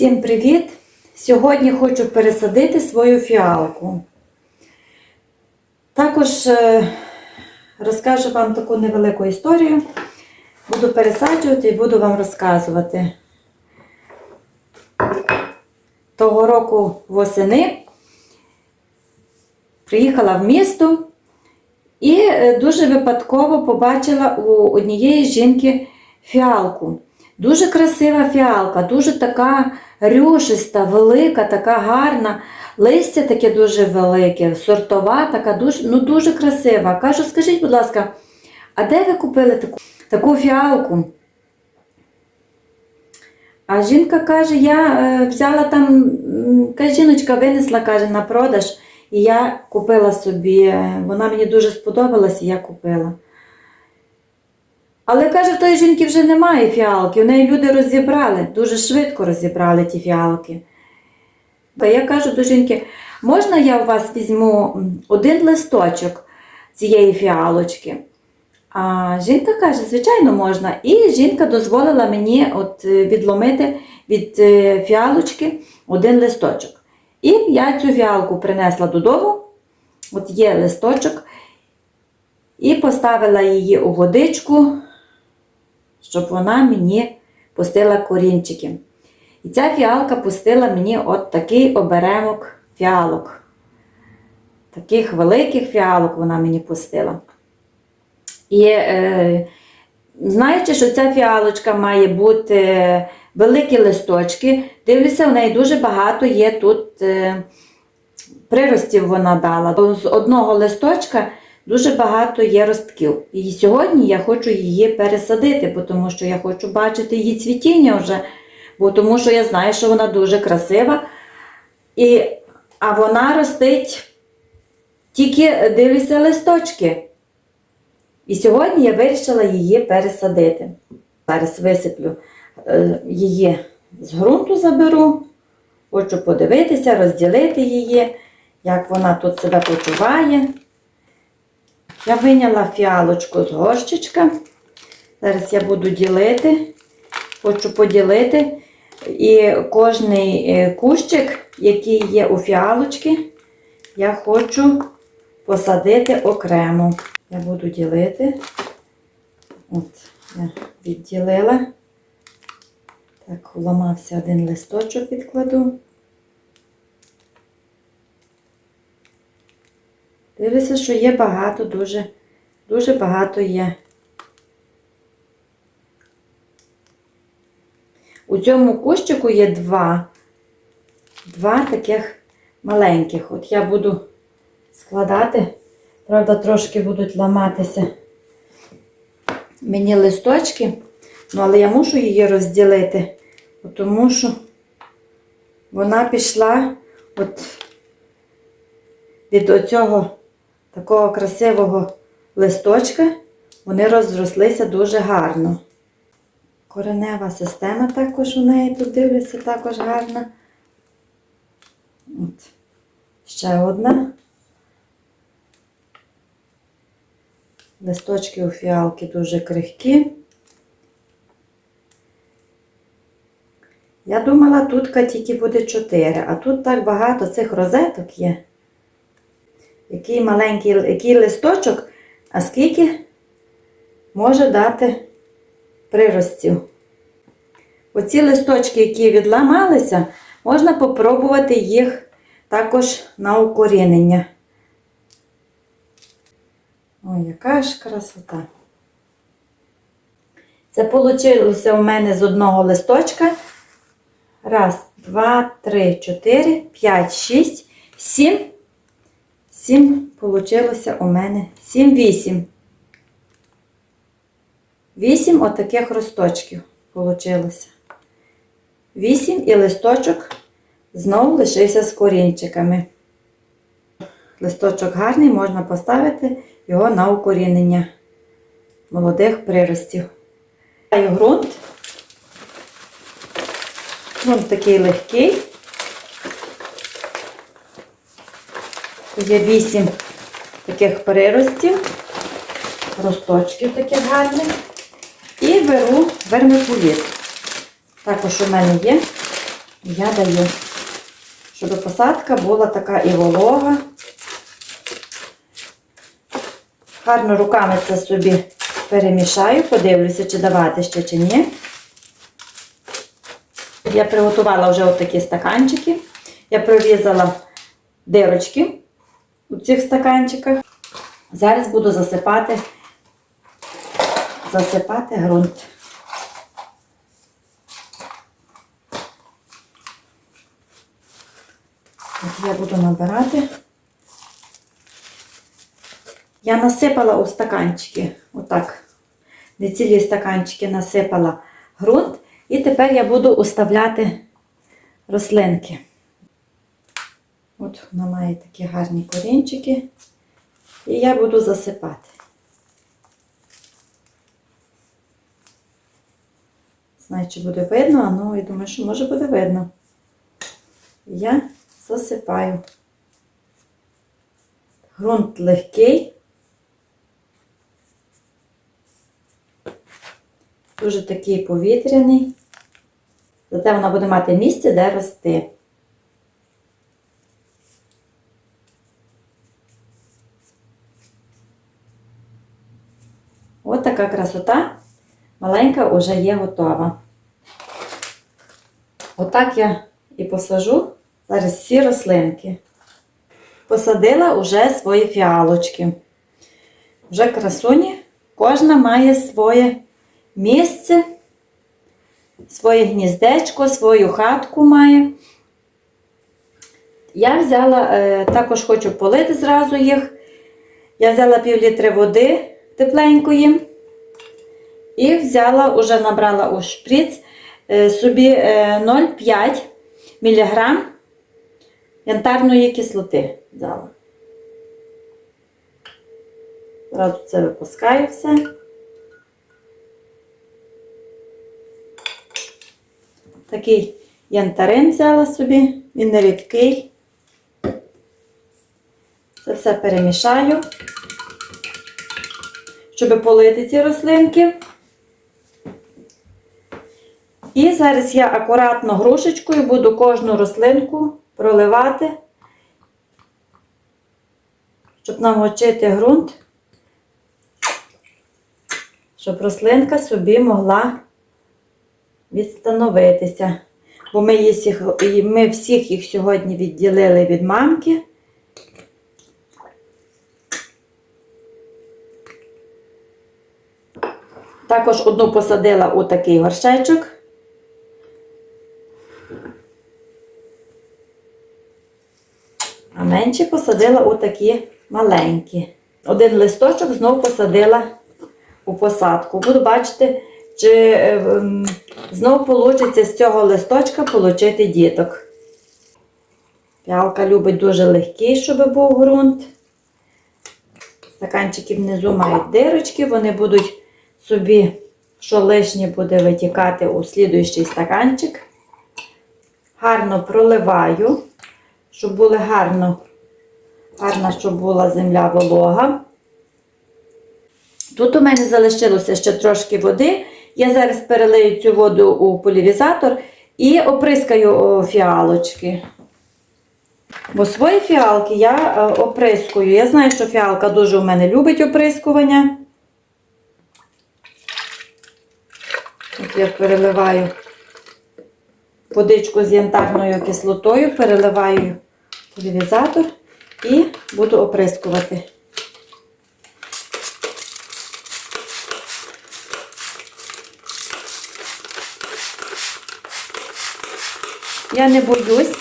Всім привіт! Сьогодні хочу пересадити свою фіалку. Також е, розкажу вам таку невелику історію. Буду пересаджувати і буду вам розказувати. Того року восени приїхала в місто і е, дуже випадково побачила у однієї жінки фіалку. Дуже красива фіалка, дуже така рюшиста, велика, така гарна. Листя таке дуже велике, сортова, така дуже, ну дуже красива. Кажу, скажіть, будь ласка, а де ви купили таку, таку фіалку? А жінка каже, я е, взяла там, каже, жіночка винесла каже, на продаж, і я купила собі. е, Вона мені дуже сподобалась, і я купила. Але каже, в тої жінки вже немає фіалки. У неї люди розібрали, дуже швидко розібрали ті фіалки. Та я кажу до жінки, можна я у вас візьму один листочок цієї фіалочки? А жінка каже, звичайно, можна. І жінка дозволила мені от е, відломити від е, фіалочки один листочок. І я цю фіалку принесла додому. От є листочок, і поставила її у водичку, щоб вона мені пустила корінчики. І ця фіалка пустила мені от такий оберемок фіалок. Таких великих фіалок вона мені пустила. І е, знаючи, що ця фіалочка має бути великі листочки, дивлюся, в неї дуже багато є тут е, приростів вона дала. З одного листочка дуже багато є ростків. І сьогодні я хочу її пересадити, тому що я хочу бачити її цвітіння вже, бо тому що я знаю, що вона дуже красива. І, а вона ростить тільки дивлюся листочки. І сьогодні я вирішила її пересадити. Зараз висиплю е, її з ґрунту заберу. Хочу подивитися, розділити її, як вона тут себе почуває. Я виняла фіалочку з горщичка. Зараз я буду ділити. Хочу поділити. І кожний е, кущик, який є у фіалочки, я хочу посадити окремо. Я буду ділити. От, я відділила. Так, уламався один листочок відкладу. Дивлюся, що є багато, дуже, дуже багато є. У цьому кущику є два, два таких маленьких. От я буду складати, правда, трошки будуть ламатися мені листочки, ну, але я мушу її розділити, тому що вона пішла от від оцього такого красивого листочка, вони розрослися дуже гарно. Коренева система також у неї тут дивлюся, також гарна. От. Ще одна. Листочки у фіалки дуже крихкі. Я думала, тут тільки буде 4, а тут так багато цих розеток є. Який маленький який листочок, а скільки може дати приростів. Оці листочки, які відламалися, можна попробувати їх також на укорінення. Ой, яка ж красота. Це вийшло у мене з одного листочка. Раз, два, три, чотири, п'ять, шість, сім. Сім вийшло у мене. Сім, вісім. Вісім отаких росточків вийшло. Вісім і листочок знову лишився з корінчиками. Листочок гарний, можна поставити його на укорінення молодих приростів. Ґрунт. Ґрунт такий легкий. Є вісім таких приростів, росточків таких гарних. І беру вермикуліт. Також у мене є Я даю, щоб посадка була така і волога. Гарно руками це собі перемішаю, подивлюся, чи давати ще чи ні. Я приготувала вже отакі стаканчики. Я прорізала дирочки у цих стаканчиках. Зараз буду засипати, засипати ґрунт. Я буду набирати. Я насипала у стаканчики, отак. Не цілі стаканчики насипала ґрунт. І тепер я буду уставляти рослинки. От вона має такі гарні корінчики. І я буду засипати. Знаю, чи буде видно, а ну, я думаю, що може буде видно. Я засипаю. Грунт легкий. Дуже такий повітряний. Зате вона буде мати місце, де рости. Така красота. Маленька вже є готова. Отак я і посажу зараз всі рослинки. Посадила вже свої фіалочки. Вже красуні. Кожна має своє місце, своє гніздечко, свою хатку має. Я взяла, е, також хочу полити зразу їх. Я взяла пів літри води тепленької. І взяла, уже набрала у шприц е, собі е, 0,5 мг янтарної кислоти взяла. Зразу це випускаю все. Такий янтарин взяла собі, він не рідкий. Це все перемішаю, щоб полити ці рослинки. І зараз я акуратно грушечкою буду кожну рослинку проливати, щоб намочити ґрунт, щоб рослинка собі могла відстановитися. Бо ми, їх, ми всіх їх сьогодні відділили від мамки. Також одну посадила у такий горшечок. Менші посадила у такі маленькі. Один листочок знов посадила у посадку. Буду бачити, чи е, м, знов вийде з цього листочка отримати діток. Піалка любить дуже легкий, щоб був ґрунт. Стаканчики внизу мають дирочки, вони будуть собі, що лишнє буде витікати у слідуючий стаканчик. Гарно проливаю, щоб були гарно, гарна, щоб була земля волога. Тут у мене залишилося ще трошки води. Я зараз перелию цю воду у полівізатор і оприскаю фіалочки. Бо свої фіалки я е, оприскую. Я знаю, що фіалка дуже у мене любить оприскування. От я переливаю водичку з янтарною кислотою, переливаю полівізатор і буду оприскувати. Я не боюсь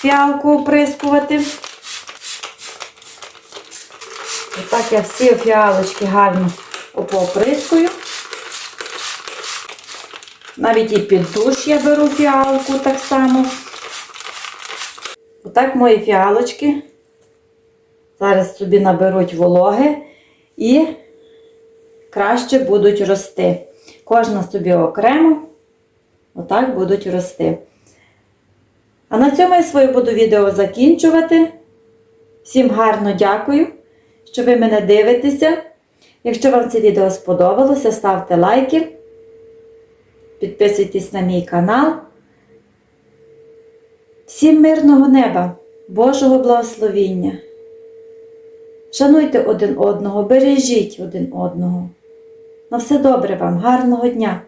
фіалку оприскувати. Отак я всі фіалочки гарно оприскую. Навіть і під душ я беру фіалку так само. Отак мої фіалочки зараз собі наберуть вологи і краще будуть рости. Кожна собі окремо, отак будуть рости. А на цьому я своє буду відео закінчувати. Всім гарно дякую, що ви мене дивитеся. Якщо вам це відео сподобалося, ставте лайки, підписуйтесь на мій канал. Всім мирного неба, Божого благословіння. Шануйте один одного, бережіть один одного. На все добре вам, гарного дня!